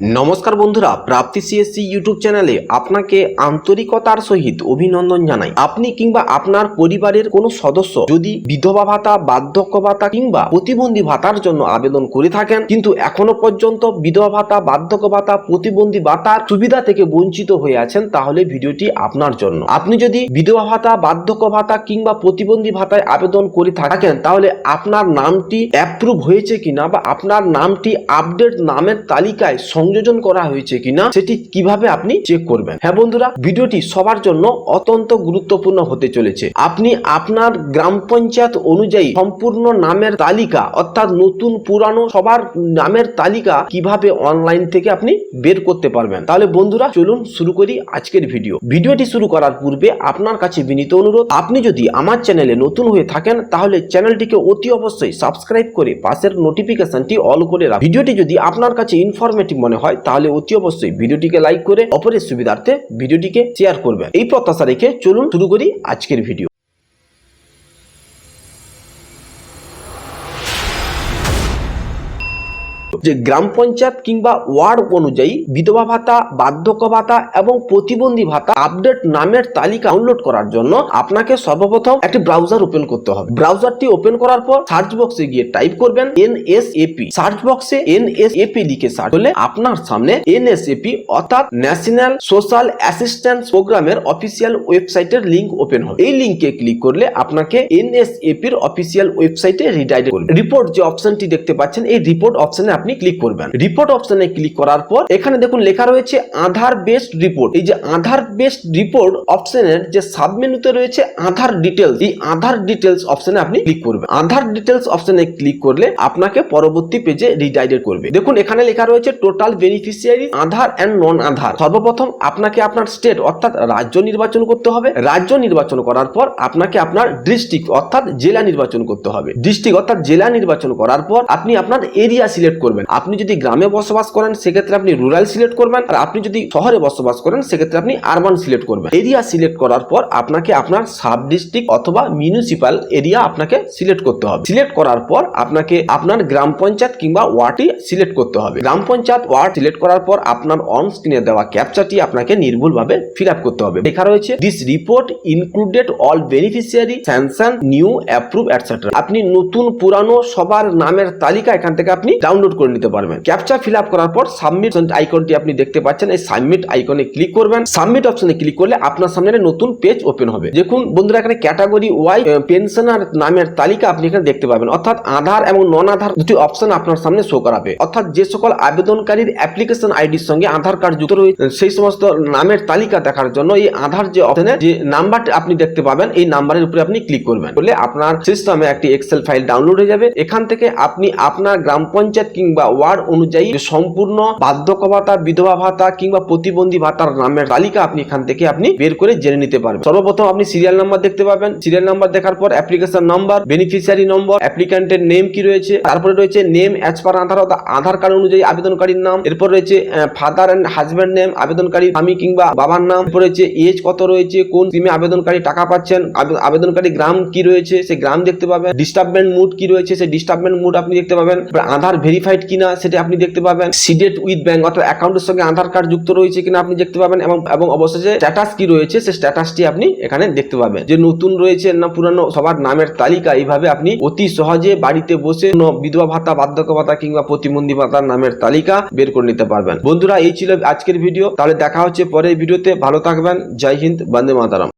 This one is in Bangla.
নমস্কার বন্ধুরা, প্রাপ্তি সিএসসি ইউটিউব চ্যানেলে আপনাকে আন্তরিকতার সহিত অভিনন্দন জানাই। আপনি কিংবা আপনার পরিবারের কোনো সদস্য যদি বিধবা ভাতা, বার্ধক্য ভাতা কিংবা প্রতিবন্ধী ভাতার জন্য আবেদন করে থাকেন, কিন্তু এখনও পর্যন্ত বিধবা ভাতা, বার্ধক্য ভাতা, প্রতিবন্ধী ভাতার সুবিধা থেকে বঞ্চিত হয়ে আছেন, তাহলে ভিডিওটি আপনার জন্য। আপনি যদি বিধবা ভাতা, বার্ধক্য ভাতা কিংবা প্রতিবন্ধী ভাতায় আবেদন করে থাকেন, তাহলে আপনার নামটি অ্যাপ্রুভ হয়েছে কিনা বা আপনার নামটি আপডেট নামের তালিকায় সংযোজন করা হয়েছে কিনা, সেটি কীভাবে আপনি চেক করবেন? হ্যাঁ বন্ধুরা, ভিডিওটি সবার জন্য অত্যন্ত গুরুত্বপূর্ণ হতে চলেছে। আপনি আপনার গ্রাম পঞ্চায়েত অনুযায়ী সম্পূর্ণ নামের তালিকা, অর্থাৎ নতুন পুরানো সবার নামের তালিকা কীভাবে অনলাইন থেকে আপনি বের করতে পারবেন? তাহলে বন্ধুরা, চলুন শুরু করি আজকের ভিডিও। ভিডিওটি শুরু করার পূর্বে আপনার কাছে বিনীত অনুরোধ, আপনি যদি আমার চ্যানেলে নতুন হয়ে থাকেন, তাহলে চ্যানেলটিকে অতি অবশ্যই সাবস্ক্রাইব করে পাশের নোটিফিকেশনটি অল করে রাখুন। ভিডিওটি যদি আপনার কাছে ইনফরমেটিভ মনে হয়, তাহলে অতি অবশ্যই ভিডিওটিকে লাইক করে অপরের সুবিধার্থে ভিডিওটিকে শেয়ার করবেন। এই প্রত্যাশা রেখে চলুন শুরু করি আজকের ভিডিও। যে গ্রাম পঞ্চায়েত কিংবা ওয়ার্ড অনুযায়ী বিধবা ভাতা, বার্ধক্য ভাতা এবং প্রতিবন্ধী ভাতা আপডেট নামের তালিকা ডাউনলোড করার জন্য আপনাকে সর্বপ্রথম একটি ব্রাউজার ওপেন করতে হবে। ব্রাউজারটি ওপেন করার পর সার্চ বক্সে গিয়ে টাইপ করবেন এন এস এনএসএপি সার্চ বক্সে এন এস এনএসএপি লিখে সার্চ করলে আপনার সামনে এনএসএপি অর্থাৎ ন্যাশনাল সোশ্যাল অ্যাসিস্ট্যান্স প্রোগ্রামের অফিসিয়াল ওয়েবসাইটের লিংক ওপেন হবে। এই লিংকে ক্লিক করলে আপনাকে এন এস এনএসএপির অফিসিয়াল ওয়েবসাইটে রিডাইরেক্ট করবে। রিপোর্ট যে অপশনটি দেখতে পাচ্ছেন, এই রিপোর্ট অপশনে আপনি ক্লিক করবেন। রিপোর্ট অপশনে ক্লিক করার পর এখানে দেখুন লেখা রয়েছে আধার বেসড রিপোর্ট এই যে আধার বেসড রিপোর্ট অপশনের যে সাব মেনুতে রয়েছে আধার ডিটেলস এই আধার ডিটেলস অপশনে আপনি ক্লিক করবেন। আধার ডিটেলস অপশনে ক্লিক করলে আপনাকে পরবর্তী পেজে রিডাইরেক্ট করবে। দেখুন, এখানে লেখা রয়েছে total beneficiary Aadhaar and non Aadhaar সর্বপ্রথম আপনাকে আপনার স্টেট অর্থাৎ রাজ্য নির্বাচন করতে হবে। রাজ্য নির্বাচন করার পর আপনাকে আপনার ডিস্ট্রিক্ট অর্থাৎ জেলা নির্বাচন করতে হবে। ডিস্ট্রিক্ট অর্থাৎ জেলা নির্বাচন করার পর আপনি আপনার এরিয়া সিলেক্ট করবেন। আপনি যদি গ্রামে বসবাস করেন, সেক্ষেত্রে আপনি রুরাল সিলেক্ট করবেন। আর আপনি যদি শহরে বসবাস করেন, সেক্ষেত্রে আপনি আরবান সিলেক্ট করবেন। এরিয়া সিলেক্ট করার পর আপনাকে আপনার সাব ডিস্ট্রিক্ট অথবা মিউনিসিপাল এরিয়া আপনাকে সিলেক্ট করতে হবে। সিলেক্ট করার পর আপনাকে আপনার গ্রাম পঞ্চায়েত কিংবা ওয়ার্ডটি সিলেক্ট করতে হবে। গ্রাম পঞ্চায়েত, ওয়ার্ড সিলেক্ট করার পর আপনার অন স্ক্রিনে দেওয়া ক্যাপচারটি আপনাকে নির্ভুলভাবে ফিল আপ করতে হবে। লেখা রয়েছে this report included all beneficiary sanction new approve etcetera আপনি নতুন, পুরানো সবার নামের তালিকা এখান থেকে আপনি ডাউনলোড করে নিতে পারবেন। ক্যাপচা ফিল আপ করার পর সাবমিট আইকনটি আপনি দেখতে পাচ্ছেন। এই সাবমিট আইকনে ক্লিক করবেন। সাবমিট অপশনে ক্লিক করলে আপনার সামনে নতুন পেজ ওপেন হবে। দেখুন বন্ধুরা, এখানে ক্যাটাগরি ওয়াই পেনশনার নামের তালিকা আপনি এখানে দেখতে পাবেন। অর্থাৎ আধার এবং নন আধার দুটি অপশন আপনার সামনে শো করাবে। অর্থাৎ যে সকল আবেদনকারীর অ্যাপ্লিকেশন আইডির সঙ্গে আধার কার্ড যুক্ত রয়েছে সেই সমস্ত নামের তালিকা দেখার জন্য এই আধার যে অপশনে যে নাম্বারটি আপনি দেখতে পাবেন, এই নাম্বারের উপরে আপনি ক্লিক করবেন। করলে আপনার সিস্টেমে একটি এক্সেল ফাইল ডাউনলোড হয়ে যাবে। এখান থেকে আপনি আপনার গ্রাম পঞ্চায়েত ওয়ার্ড অনুযায়ী সম্পূর্ণ বার্ধক্য ভাতা বিধবা ভাতা কিংবা প্রতিবন্ধী ভাতার নামের তালিকা আপনি এখান থেকে আপনি বের করে জেনে নিতে পারবেন। সর্বপ্রথম আপনি সিরিয়াল নাম্বার দেখতে পাবেন। সিরিয়াল নাম্বার দেখার পর অ্যাপ্লিকেশন নাম্বার বেনিফিশিয়ারি নম্বর অ্যাপ্লিক্যান্টের নেম কি রয়েছে, তারপরে রয়েছে name as per Aadhaar Aadhaar card অনুযায়ী আবেদনকারীর নাম, এরপর রয়েছে ফাদার অ্যান্ড হাজব্যান্ড নেম আবেদনকারী স্বামী কিংবা বাবার নাম, এরপর রয়েছে এজ কত রয়েছে, কোন সিমে আবেদনকারী টাকা পাচ্ছেন আবেদনকারী গ্রাম কি রয়েছে, সেই গ্রাম দেখতে পাবেন। ডিস্টার্বমেন্ট মুড কি রয়েছে, সেই ডিস্টার্বমেন্ট মুড আপনি দেখতে পাবেন। আধার ভেরিফাইড কিনা সেটা আপনি দেখতে পাবেন। সিডেট উইথ ব্যাংক অর্থাৎ অ্যাকাউন্টের সঙ্গে আধার কার্ড যুক্ত রয়েছে কিনা আপনি দেখতে পাবেন এবং এবং অবশেষে স্ট্যাটাস কি রয়েছে সেই স্ট্যাটাসটি আপনি এখানে দেখতে পাবেন। যে নতুন রয়েছে না পুরানো সবার নামের তালিকা, এইভাবে আপনি অতি সহজে বাড়িতে বসে বিধবা ভাতা বার্ধক্য ভাতা কিংবা প্রতিবন্ধী ভাতার নামের তালিকা বের করে নিতে পারবেন। বন্ধুরা, এই ছিল আজকের ভিডিও তাহলে দেখা হচ্ছে পরের ভিডিওতে ভালো থাকবেন। জয় হিন্দ, বন্দে মাতারাম।